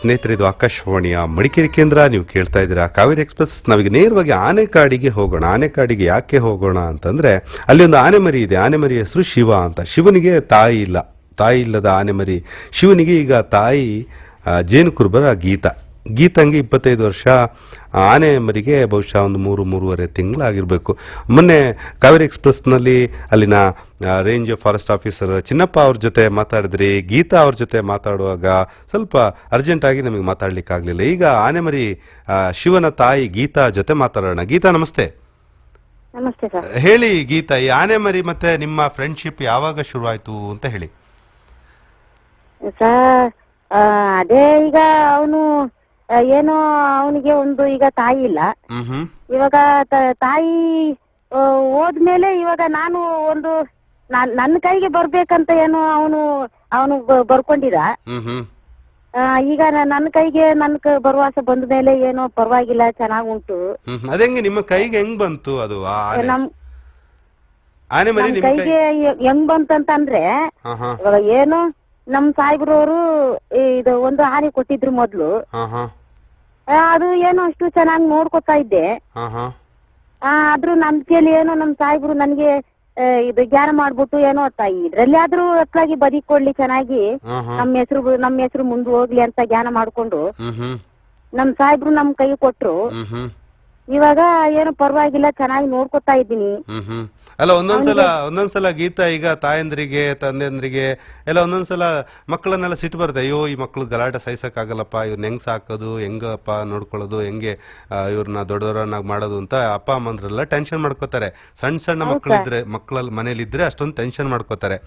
ಸ್ನೇಹಿತರೆ ಇದು ಆಕಾಶವಾಣಿಯ ಮಡಿಕೇರಿ ಕೇಂದ್ರ, ನೀವು ಕೇಳ್ತಾ ಇದ್ದೀರಾ ಕಾವೇರಿ ಎಕ್ಸ್ಪ್ರೆಸ್. ನಾವೀಗ ನೇರವಾಗಿ ಆನೆಕಾಡಿಗೆ ಹೋಗೋಣ. ಆನೆಕಾಡಿಗೆ ಯಾಕೆ ಹೋಗೋಣ ಅಂತಂದ್ರೆ, ಅಲ್ಲಿ ಒಂದು ಆನೆ ಮರಿ ಇದೆ. ಆನೆ ಮರಿ ಹೆಸರು ಶಿವ ಅಂತ. ಶಿವನಿಗೆ ತಾಯಿ ಇಲ್ಲ. ತಾಯಿ ಇಲ್ಲದ ಆನೆ ಮರಿ ಶಿವನಿಗೆ ಈಗ ತಾಯಿ ಜೇನುಕುರುಬರ ಜೇನು ಕುರುಬರ ಗೀತ. ಗೀತಂಗೆ ಇಪ್ಪತ್ತೈದು ವರ್ಷ ಆನೆ ಮರಿಗೆ ಬಹುಶಃ ಒಂದು ಮೂರು ಮೂರುವರೆ ತಿಂಗಳಾಗಿರಬೇಕು ಮೊನ್ನೆ ಕಾವೇರಿ ಎಕ್ಸ್ಪ್ರೆಸ್ನಲ್ಲಿ ಅಲ್ಲಿನ ರೇಂಜ್ ಫಾರೆಸ್ಟ್ ಆಫೀಸರ್ ಚಿನ್ನಪ್ಪ ಅವ್ರ ಜೊತೆ ಮಾತಾಡಿದ್ರಿ. ಗೀತಾ ಅವ್ರ ಜೊತೆ ಮಾತಾಡುವಾಗ ಸ್ವಲ್ಪ ಅರ್ಜೆಂಟಾಗಿ ನಮಗೆ ಮಾತಾಡ್ಲಿಕ್ಕೆ ಆಗಲಿಲ್ಲ. ಈಗ ಆನೆಮರಿ ಮರಿ ಶಿವನ ತಾಯಿ ಗೀತಾ ಜೊತೆ ಮಾತಾಡೋಣ. ಗೀತಾ ನಮಸ್ತೆ. ನಮಸ್ತೆ ಸರ್. ಹೇಳಿ ಗೀತಾ ಈ ಆನೆಮರಿ ಮತ್ತೆ ನಿಮ್ಮ ಫ್ರೆಂಡ್ಶಿಪ್ ಯಾವಾಗ ಶುರುವಾಯ್ತು ಅಂತ ಹೇಳಿ. ಸರ್ ಅದೇ ಈಗ ಅವನು ಏನೋ ಅವನಿಗೆ ಒಂದು ಈಗ ತಾಯಿ ಇಲ್ಲ. ಹ್ಮ್ ಇವಾಗ ತ- ತಾಯಿ ಆ, ಹೋದ್ಮೇಲೆ ಇವಾಗ ನಾನು ಒಂದು ನಾನ್- ನನ್ನ ಕೈಗೆ ಬರ್ಬೇಕಂತ ಏನು ಅವನು ಅವನು ಬರ್ಕೊಂಡಿದ. ಹ್ಮ್ ಹ್ಮ್. ಆ, ಈಗ ನ- ನನ್ನ ಕೈಗೆ ನನ್ ಕ- ಬರುವಾಸ ಬಂದ ಮೇಲೆ ಏನೋ ಪರವಾಗಿಲ್ಲ ಚೆನ್ನಾಗ್ ಉಂಟು ಹ್ಮ್. ನಿಮ್ಮ ಕೈಗೆ ಹೆಂಗ್ ಬಂತು ಅದು ಆ ಆನೆ? ನಮ್ ಆನೆ ಮರಿ ನಮ್ ನಿಮ್ಮ ಕೈ ಕೈಗೆ ಹೆ- ಹೆಂಗ್ ಬಂತಂತಂದ್ರೆ ಹಾ ಹಾ. ಇವಾಗ ಏನು ನಮ್ ಸಾಹೇಬ್ರವರು ಇದು ಒಂದು ಆನೆ ಕೊಟ್ಟಿದ್ರು ಮೊದ್ಲು. ಹಾ ಹಾ. ಆ, ಅದು ಏನೋ ಅಷ್ಟು ಚೆನ್ನಾಗಿ ನೋಡ್ಕೊತಾ ಇದ್ದೆ. ಹಾ ಹಾ. ಆ, ಆದ್ರೂ ನಂಬಿಕೆಯಲ್ಲಿ ಏನೋ ನಮ್ ಸಾಹೇಬ್ರು ನನ್ಗೆ ಆ, ಇದು ಜ್ಞಾನ ಮಾಡ್ಬಿಟ್ಟು ಏನೋ ತಾಯಿ ಇದ್ರಲ್ಲಿ ಆದ್ರೂ ಅತ್ಲಾಗಿ ಬದಿಕೊಡ್ಲಿ ಚೆನ್ನಾಗಿ. ಹಾ ಹಾ. ನಮ್ಮ ಹೆಸರು ನಮ್ಮ ಹೆಸರು ಮುಂದೆ ಹೋಗ್ಲಿ ಅಂತ ಜ್ಞಾನ ಮಾಡ್ಕೊಂಡು. ಹ್ಮ್ ಹ್ಮ್. ನಮ್ ಸಾಹೇಬ್ರು ನಮ್ ಕೈ ಕೊಟ್ರು. ಹ್ಮ್ ಹ್ಮ್. ಇವಾಗ ಏನು ಪರವಾಗಿಲ್ಲ ಚೆನ್ನಾಗಿ ನೋಡ್ಕೊತಾ ಇದ್ದೀನಿ. ಹ್ಮ್ ಹ್ಮ್. ಅಲ್ಲ ಒಂದೊಂದ್ಸಲ ಒಂದೊಂದ್ಸಲ ಗೀತಾ ಈಗ ತಾಯಂದ್ರಿಗೆ ತಂದೆಂದ್ರಿಗೆ ಎಲ್ಲ ಒಂದೊಂದ್ಸಲ ಮಕ್ಕಳನ್ನೆಲ್ಲ ಸಿಟ್ಟು ಬರುತ್ತೆ. ಅಯ್ಯೋ ಈ ಮಕ್ಳು ಗಲಾಟೆ ಸಹಿಸಕ್ಕಾಗಲ್ಲಪ್ಪ ಇವ್ರನ್ನ ಹೆಂಗ್ ಸಾಕೋದು ಹೆಂಗಪ್ಪ ನೋಡ್ಕೊಳ್ಳೋದು ಹೆಂಗೆ ಇವ್ರನ್ನ ದೊಡ್ಡವರನ್ನಾಗಿ ಮಾಡೋದು ಅಂತ ಅಪ್ಪ ಅಮ್ಮಂದ್ರೆಲ್ಲ ಟೆನ್ಷನ್ ಮಾಡ್ಕೋತಾರೆ. ಸಣ್ಣ ಸಣ್ಣ ಮಕ್ಕಳಿದ್ರೆ ಮಕ್ಕಳಲ್ಲಿ ಮನೇಲಿದ್ರೆ ಅಷ್ಟೊಂದು ಟೆನ್ಷನ್ ಮಾಡ್ಕೋತಾರೆ.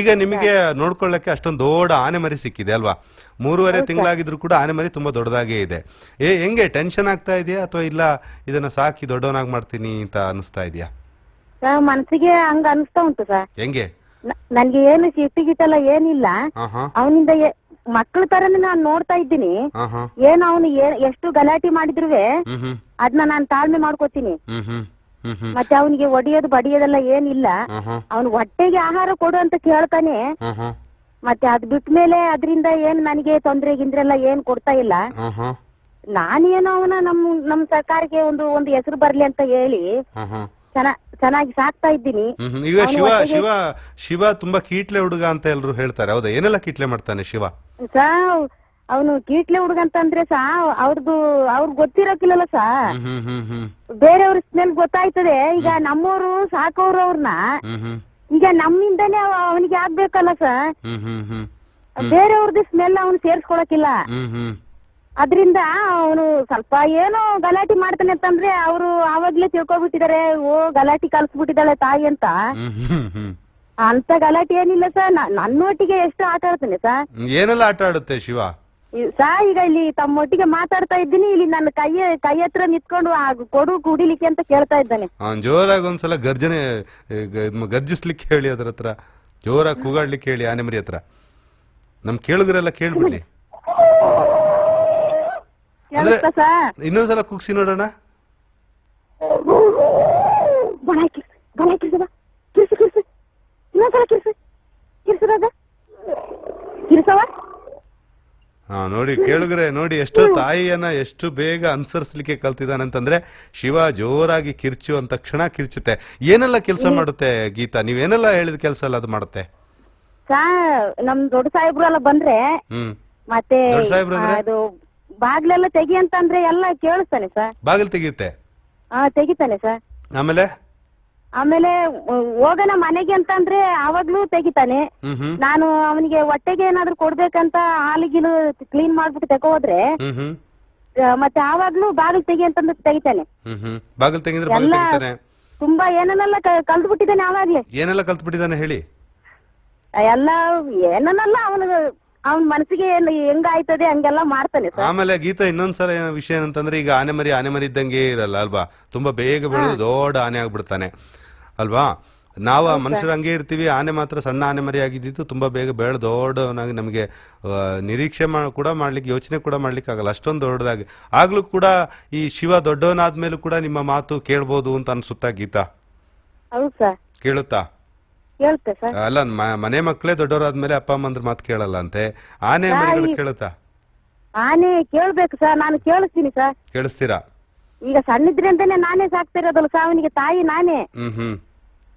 ಈಗ ನಿಮಗೆ ನೋಡ್ಕೊಳ್ಳಕ್ಕೆ ಅಷ್ಟೊಂದು ದೊಡ್ಡ ಆನೆ ಮರಿ ಸಿಕ್ಕಿದೆ ಅಲ್ವಾ? ಮೂರುವರೆ ತಿಂಗಳಾಗಿದ್ರು ಕೂಡ ಆನೆ ಮರಿ ತುಂಬಾ ದೊಡ್ಡದಾಗೇ ಇದೆ. ಏ ಹೆಂಗೆ ಟೆನ್ಷನ್ ಆಗ್ತಾ ಇದೆಯಾ? ಅಥವಾ ಇಲ್ಲ ಇದನ್ನ ಸಾಕಿ ದೊಡ್ಡವನಾಗಿ ಮಾಡ್ತೀನಿ ಅಂತ ಅನಿಸ್ತಾ ಇದೆಯಾ? ಸರ್ ಮನ್ಸಿಗೆ ಹಂಗ ಅನಿಸ್ತಾ ಉಂಟು ಸರ್ ಹೆಂಗೆ? ನ- ನನ್ಗೆ ಏನು ಶಿಫ್ಟ್ ಗಿಟ್ಟಲ್ಲ ಏನಿಲ್ಲ. ಅವನಿಂದ ಮಕ್ಕಳ ತರನೇ ನಾನ್ ನೋಡ್ತಾ ಇದ್ದೀನಿ. ಹಾ ಏನು ಅವನು ಎಷ್ಟು ಗಲಾಟೆ ಮಾಡಿದ್ರುವೆ ಹ್ಮ್ ಹ್ಮ್ ಅದನ್ನ ನಾನ್ ತಾಳ್ಮೆ ಮಾಡ್ಕೋತೀನಿ. ಹ್ಮ್ ಹ್ಮ್ ಹ್ಮ್ ಹ್ಮ್ ಮತ್ತೆ ಅವನಿಗೆ ಒಡಿಯೋದು ಬಡಿಯೋದೆಲ್ಲ ಏನಿಲ್ಲ. ಅವನು ಹೊಟ್ಟೆಗೆ ಆಹಾರ ಕೊಡು ಅಂತ ಕೇಳ್ತಾನೆ. ಮತ್ತೆ ಅದ್ ಬಿಟ್ಮೇಲೆ ಅದರಿಂದ ಏನ್ ನನಗೆ ತೊಂದ್ರೆ ಗಿಂದ್ರೆ ಏನ್ ಕೊಡ್ತಾ ಇಲ್ಲ. ನಾನೇನು ಅವನ ನಮ್ ನಮ್ ಸರ್ಕಾರಕ್ಕೆ ಒಂದು ಒಂದು ಹೆಸರು ಬರ್ಲಿ ಅಂತ ಹೇಳಿ ಹಾ ಹಾ ಚೆನ್ನ ಚೆನ್ನಾಗಿ ಸಾಕ್ತಾ ಇದ್ದೀನಿ. ಹ್ಮ್. ಈಗ ಶಿವ ಶಿವ ಶಿವ ತುಂಬಾ ಕೀಟ್ಲೆ ಹುಡುಗ ಅಂತ ಎಲ್ರು ಹೇಳ್ತಾರೆ. ಹೌದಾ? ಏನೆಲ್ಲ ಕೀಟ್ಲೆ ಮಾಡ್ತಾನೆ ಶಿವ? ಸಾ ಅವನು ಕೀಟ್ಲೆ ಹುಡುಗಂತಂದ್ರೆ ಸಾ ಅವ್ರದ್ದು ಅವ್ರ ಗೊತ್ತಿರೋಕಿಲ್ಲಲ್ಲ ಸಾ? ಹ್ಮ್ ಹ್ಮ್ ಹ್ಮ್ ಹ್ಮ್. ಬೇರೆಯವ್ರ ಸ್ಮೆಲ್ ಗೊತ್ತಾಯ್ತದೆ. ಈಗ ನಮ್ಮವರು ಸಾಕೋರು ಅವ್ರನ್ನ ಹ್ಮ್ ಹ್ಮ್. ಈಗ ನಮ್ಮಿಂದನೇ ಅವನಿಗೆ ಆಗ್ಬೇಕಲ್ಲ ಸಾ? ಹ್ಮ್ ಹ್ಮ್ ಹ್ಮ್ ಬೇರೆಯವ್ರದ್ದು ಸ್ಮೆಲ್ ಅವನು ಸೇರ್ಸ್ಕೊಳಕಿಲ್ಲ ಹ್ಮ್ ಹ್ಮ್. ಅದ್ರಿಂದ ಅವನು ಸ್ವಲ್ಪ ಏನೋ ಗಲಾಟೆ ಮಾಡ್ತಾನೆ ಅಂತಂದ್ರೆ ಅವರು ಆವಾಗ್ಲೇ ತಿಳ್ಕೊಬಿಟ್ಟಿದ್ದಾರೆ ಓ ಗಲಾಟೆ ಕಲ್ಸ್ಬಿಟ್ಟಿದ್ದಾಳೆ ತಾಯಿ ಅಂತ. ಅಂತ ಗಲಾಟೆ ಏನಿಲ್ಲ ಸರ್. ನನ್ನೊಟ್ಟಿಗೆ ಎಷ್ಟು ಆಟ ಆಡ್ತಾನೆ ಸರ್? ಏನೆಲ್ಲ ಆಟ ಆಡುತ್ತೆ ಶಿವ? ಸಾ ಈಗ ಇಲ್ಲಿ ತಮ್ಮೊಟ್ಟಿಗೆ ಮಾತಾಡ್ತಾ ಇದ್ದೀನಿ. ಇಲ್ಲಿ ನನ್ನ ಕೈ ಕೈ ಹತ್ರ ನಿಂತ್ಕೊಂಡು ಆ ಕೊಡು ಕುಡಿಲಿಕ್ಕೆ ಅಂತ ಕೇಳ್ತಾ ಇದ್ದಾನೆ. ಅವ್ನ್ ಜೋರಾಗಿ ಒಂದ್ಸಲ ಗರ್ಜನೆ ಗರ್ಜಿಸ್ಲಿಕ್ಕೆ ಹೇಳಿ ಅದ್ರ ಹತ್ರ. ಜೋರಾಗಿ ಕೂಗಾಡ್ಲಿಕ್ಕೆ ಹೇಳಿ ಆನೆ ಮರಿ ಹತ್ರ. ನಮ್ ಕೇಳುಗರೆಲ್ಲ ಕೇಳ್ಬಿಡ್ಲಿ ಕೇಳುತ್ತಾ ಸರ್ ಇನ್ನೊಂದ್ಸಲ ಕುಗ್ಸಿ ನೋಡೋಣ ಬಣ ಕಿರ್ಸು ಬಣ ಕಿರ್ಸದ ಕಿರ್ಸು ಕಿರ್ಸು ಇನ್ನೊಂದ್ಸಲ ಸಲ ಕುಗ್ಸಿ ನೋಡೋಣ. ಹಾ ನೋಡಿ ಕೇಳಿದ್ರೆ ನೋಡಿ ಎಷ್ಟು ತಾಯಿಯನ್ನ ಎಷ್ಟು ಬೇಗ ಅನುಸರಿಸ್ಲಿಕ್ಕೆ ಕಲ್ತಿದಾನಂತಂದ್ರೆ ಶಿವ ಜೋರಾಗಿ ಕಿರ್ಚು ಅಂತ ಕ್ಷಣ ಕಿರ್ಚುತ್ತೆ. ಏನೆಲ್ಲ ಕೆಲಸ ಮಾಡುತ್ತೆ ಗೀತಾ? ನೀವೇನೆಲ್ಲ ಹೇಳಿದ ಕೆಲಸ ಎಲ್ಲ ಅದು ಮಾಡುತ್ತೆ? ನಮ್ ದೊಡ್ಡ ಸಾಹೇಬ್ರು ಎಲ್ಲ ಬಂದ್ರೆ ಮತ್ತೆ ಅಂದ್ರೆ? ಬಾಗ್ಲೆಲ್ಲ ತೆಗಿ ಅಂತಂದ್ರೆ ಎಲ್ಲ ಕೇಳಿಸ್ತಾನೆ ಸರ್. ಬಾಗಿಲು ತೆಗಿಯುತ್ತೆ? ಹಾ ತೆಗಿತಾನೆ ಸರ್. ಆಮೇಲೆ? ಆಮೇಲೆ ಹೋಗನ ಹೋಗೋಣ ಮನೆಗೆ ಅಂತಂದ್ರೆ ಅವಾಗ್ಲೂ ತೆಗಿತಾನೆ. ಹ್ಮ್ ಹ್ಮ್. ನಾನು ಅವನಿಗೆ ಹೊಟ್ಟೆಗೆ ಏನಾದ್ರು ಕೊಡ್ಬೇಕಂತ ಹಾಲಿಗಿಲು ಕ್ಲೀನ್ ಮಾಡ್ಬಿಟ್ಟು ತಗೋ ಹೋದ್ರೆ ಹ್ಮ್ ಹ್ಮ್. ಅಹ್, ಮತ್ತೆ ಅವಾಗ್ಲೂ ಬಾಗಿಲು ತೆಗಿ ಅಂತಂದ್ರೆ ತೆಗಿತಾನೆ. ಹ್ಮ್ ಹ್ಮ್. ಬಾಗಿಲು ತೆಗಿದ್ರೆ ಬಾಗಿಲು ಎಲ್ಲ ತೆಗಿತಾನೆ. ತುಂಬಾ ಏನನ್ನೆಲ್ಲ ಕಲ್ತು ಬಿಟ್ಟಿದ್ದಾನೆ ಅವಾಗ್ಲೇ ಏನೆಲ್ಲ ಕಲ್ತ್ಬಿಟ್ಟಿದಾನೆ ಹೇಳಿ? ಎಲ್ಲ ಏನನ್ನೆಲ್ಲ ಅವನ ಅವನ ಮನಸ್ಸಿಗೆ ಏನ್ ಹೆಂಗ ಆಯ್ತದೆ ಹಂಗೆಲ್ಲ ಮಾಡ್ತಾನೆ ಸರ್. ಆಮೇಲೆ ಗೀತಾ ಇನ್ನೊಂದ್ಸಲ ಏನೋ ವಿಷಯ ಏನಂತಂದ್ರೆ ಈಗ ಆನೆ ಮರಿ ಆನೆ ಮರಿ ಇದ್ದಂಗೆ ಇರಲ್ಲ ಅಲ್ವಾ? ತುಂಬಾ ಬೇಗ ಬೆಳೆದು ದೊಡ್ಡ ಆನೆ ಆಗ್ಬಿಡ್ತಾನೆ ಅಲ್ವಾ? ನಾವು ಆ ಮನುಷ್ಯರು ಹಂಗೆ ಇರ್ತೀವಿ ಆನೆ ಮಾತ್ರ ಸಣ್ಣ ಆನೆ ಮರಿ ಆಗಿದ್ದಿತ್ತು ತುಂಬಾ ಬೇಗ ಬೆಳೆದು ದೊಡ್ಡವನಾಗಿ ನಮಗೆ ಆ, ನಿರೀಕ್ಷೆ ಮಾ ಕೂಡ ಮಾಡ್ಲಿಕ್ಕೆ ಯೋಚನೆ ಕೂಡ ಮಾಡ್ಲಿಕ್ಕೆ ಆಗಲ್ಲ. ಅಷ್ಟೊಂದು ದೊಡ್ಡದಾಗಿ. ಆಗ್ಲೂ ಕೂಡ ಈ ಶಿವ ದೊಡ್ಡವನಾದ್ಮೇಲೂ ಕೂಡ ನಿಮ್ಮ ಮಾತು ಕೇಳ್ಬೋದು ಅಂತ ಅನ್ಸುತ್ತಾ ಗೀತಾ? ಹೌದು ಸರ್. ಕೇಳುತ್ತಾ? ಕೇಳುತ್ತೆ ಸರ್. ಅಲ್ಲ ಮ- ಮನೆ ಮಕ್ಕಳೇ ದೊಡ್ಡವರಾದ್ಮೇಲೆ ಅಪ್ಪ ಅಮ್ಮಂದ್ರ ಮಾತು ಕೇಳಲ್ಲ ಅಂತೆ ಆನೆ ಮರಿಗಳು ಕೇಳುತ್ತಾ? ಆನೆ ಕೇಳ್ಬೇಕು ಸರ್ ನಾನು ಕೇಳಿಸ್ತೀನಿ ಸರ್. ಕೇಳಿಸ್ತೀರಾ? ಈಗ ಸಣ್ಣಿದ್ರಿಂದನೇ ನಾನೇ ಸಾಕ್ತಿರೋದಲ್ಲ ಸರ್ ಅವನಿಗೆ ತಾಯಿ ನಾನೇ. ಹ್ಮ್ ಹ್ಮ್.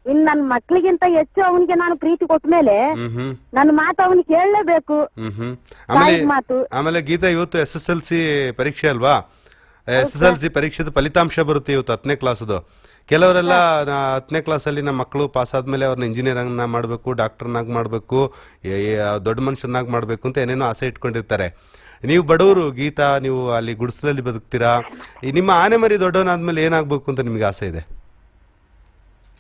ಇನ್ ನನ್ ಮಕ್ಳಿಗಿಂತ ಹೆಚ್ಚು ಅವನಿಗೆ ನಾನು ಪ್ರೀತಿ ಕೊಟ್ಟ ಮೇಲೆ ಹ್ಮ್ ಹ್ಮ್. ನನ್ನ ಮಾತು ಅವನಿಗೆ ಕೇಳಲೇಬೇಕು ಹ್ಮ್ ಹ್ಮ್. ಆಮೇಲೆ ತಾಯಿ ಮಾತು. ಆಮೇಲೆ ಗೀತಾ ಇವತ್ತು ಎಸ್ ಎಸ್ ಎಲ್ ಸಿ ಪರೀಕ್ಷೆ ಅಲ್ವಾ? ಎಸ್ ಎಸ್ ಎಲ್ ಸಿ ಪರೀಕ್ಷೆದ ಫಲಿತಾಂಶ ಬರುತ್ತೆ ಇವತ್ತು ಹತ್ತನೇ ಕ್ಲಾಸ್ದು. ಕೆಲವರೆಲ್ಲ ಹತ್ತನೇ ಕ್ಲಾಸಲ್ಲಿ ನಮ್ಮ ಮಕ್ಕಳು ಪಾಸ್ ಆದ್ಮೇಲೆ ಅವ್ರನ್ನ ಇಂಜಿನಿಯರ್ನ ಮಾಡಬೇಕು ಡಾಕ್ಟರ್ನಾಗ್ ಮಾಡಬೇಕು ದೊಡ್ಡ ಮನುಷ್ಯನಾಗ್ ಮಾಡಬೇಕು ಅಂತ ಏನೇನೋ ಆಸೆ ಇಟ್ಕೊಂಡಿರ್ತಾರೆ. ನೀವು ಬಡವರು ಗೀತಾ ನೀವು ಅಲ್ಲಿ ಗುಡಿಸಲಲ್ಲಿ ಬದುಕ್ತೀರಾ? ನಿಮ್ಮ ಆನೆ ಮರಿ ದೊಡ್ಡವನಾದ್ಮೇಲೆ ಏನಾಗ್ಬೇಕು ಅಂತ ನಿಮ್ಗೆ ಆಸೆ ಇದೆ?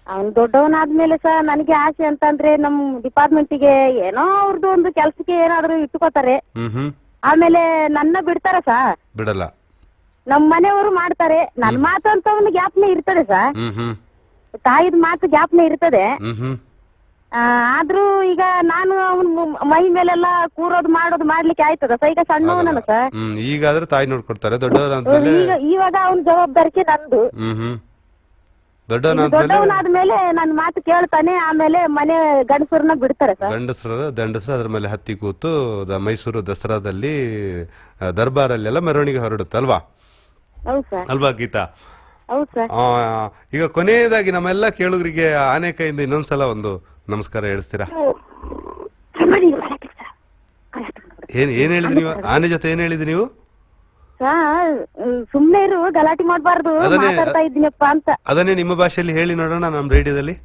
ಅವ್ನ್ ದೊಡ್ಡವನಾದ್ಮೇಲೆ ಸರ್ ನನಗೆ ಆಸೆ ಅಂತಂದ್ರೆ ನಮ್ ಡಿಪಾರ್ಟ್ಮೆಂಟಿಗೆ ಏನೋ ಅವ್ರದ್ದು ಒಂದು ಕೆಲ್ಸಕ್ಕೆ ಏನಾದ್ರೂ ಇಟ್ಕೋತಾರೆ. ಹ್ಮ್ ಹ್ಮ್. ಆಮೇಲೆ ನನ್ನ ಬಿಡ್ತಾರ ಸರ್ ಬಿಡಲ್ಲ. ನಮ್ ಮನೆಯವರು ಮಾಡ್ತಾರೆ. ನನ್ ಮಾತು ಅಂತ ಒಂದು ಜ್ಞಾಪನೆ ಇರ್ತದೆ ಸರ್. ಹ್ಮ್ ಹ್ಮ್. ತಾಯಿದ್ ಮಾತು ಜ್ಞಾಪನೆ ಇರ್ತದೆ. ಹ್ಮ್ ಹ್ಮ್. ಆ, ಆದ್ರೂ ಈಗ ನಾನು ಅವನ್ ಮೈ ಮೇಲೆಲ್ಲ ಕೂರೋದು ಮಾಡೋದು ಮಾಡ್ಲಿಕ್ಕೆ ಆಯ್ತದ ಸರ್? ಈಗ ಸಣ್ಣವನಲ್ಲ ಸರ್. ಹ್ಮ್ ಈಗಾದ್ರೆ ತಾಯಿ ನೋಡ್ಕೊಡ್ತಾರೆ. ದೊಡ್ಡವರಾದ್ಮೇಲೆ ಈಗ ಇವಾಗ ಅವನ ಜವಾಬ್ದಾರಿಕೆ ನಂದು. ಹ್ಮ್ ಹ್ಮ್. ದೊಡ್ಡವನಾದ್ಮೇಲೆ ದೊಡ್ಡವನಾದ್ಮೇಲೆ ನನ್ ಮಾತು ಕೇಳ್ತಾನೆ ಆಮೇಲೆ ಮನೆ ಗಂಡಸರನ್ನ ಬಿಡ್ತಾರೆ ಸರ್. ಗಂಡಸರ ದಂಡಸರ ಅದ್ರ ಮೇಲೆ ಹತ್ತಿ ಕೂತು ದ- ಮೈಸೂರು ದಸರಾದಲ್ಲಿ ಆ, ದರ್ಬಾರಲ್ಲೆಲ್ಲ ಮೆರವಣಿಗೆ ಹೊರಡುತ್ತೆ ಅಲ್ವಾ ಗೀತಾ? ಈಗ ಕೊನೆಯದಾಗಿ ನಮ್ಮೆಲ್ಲ ಕೇಳುಗರಿಗೆ ಆನೆ ಕೈಯಿಂದ ಇನ್ನೊಂದ್ಸಲ ಒಂದು ನಮಸ್ಕಾರ ಹೇಳಿಸ್ತೀರಾ ಏನ್ ಏನ್ ಹೇಳಿದ್ರಿ ನೀವು? ಆನೆ ಜೊತೆ ಏನ್ ಹೇಳಿದ್ರಿ ನೀವು? ಸುಮ್ನೆ ಇರು ಗಲಾಟಿ ಮಾಡಬಾರ್ದು ಅದನ್ನೇ- ಮಾತಾಡ್ತಾ ಇದ್ದೀನಪ್ಪ ಅಂತ. ಅದನ್ನೇ ನಿಮ್ಮ ಭಾಷೆಯಲ್ಲಿ ಹೇಳಿ ನೋಡೋಣ ನಮ್ ರೇಡಿಯೋದಲ್ಲಿ.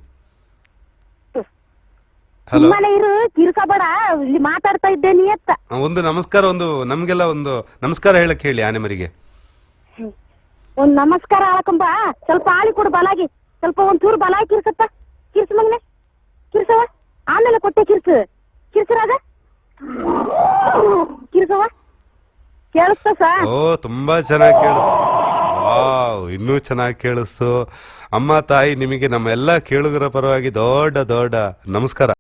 ಸುಮ್ಮನೆ ಇರು ಕಿರ್ಕಬೇಡ ಇಲ್ಲಿ ಮಾತಾಡ್ತಾ ಇದ್ದೇನೆ ಅಂತ. ಒಂದು ನಮಸ್ಕಾರ ಒಂದು ನಮ್ಗೆಲ್ಲ ಒಂದು ನಮಸ್ಕಾರ ಹೇಳಕ್ ಹೇಳಿ ಆನೆ ಮರಿಗೆ. ಒಂದ್ ನಮಸ್ಕಾರ ಆಳಕಂಬ. ಸ್ವಲ್ಪ ಆಳಿ ಕೊಡು ಬಲಾಗಿ. ಸ್ವಲ್ಪ ಒಂದ್ ಚೂರು ಬಲಾಗಿ ಕಿರ್ಸಪ್ಪ ಕಿರ್ಸ ಮಗನೆ. ಕಿರ್ಸವ ಆಮೇಲೆ ಕೊಟ್ಟೆ ಕಿರ್ಸ. ಕಿರ್ಸರಾಗ ಕಿರ್ಸವ ಕೇಳಿಸ್ತ ಓ, ತುಂಬಾ ಚೆನ್ನಾಗಿ ಕೇಳಿಸ್ತು. ಇನ್ನೂ ಚೆನ್ನಾಗಿ ಕೇಳಿಸ್ತು. ಅಮ್ಮ, ತಾಯಿ, ನಿಮಗೆ ನಮ್ಮ ಎಲ್ಲ ಕೇಳುಗರ ಪರವಾಗಿ ದೊಡ್ಡ ದೊಡ್ಡ ನಮಸ್ಕಾರ.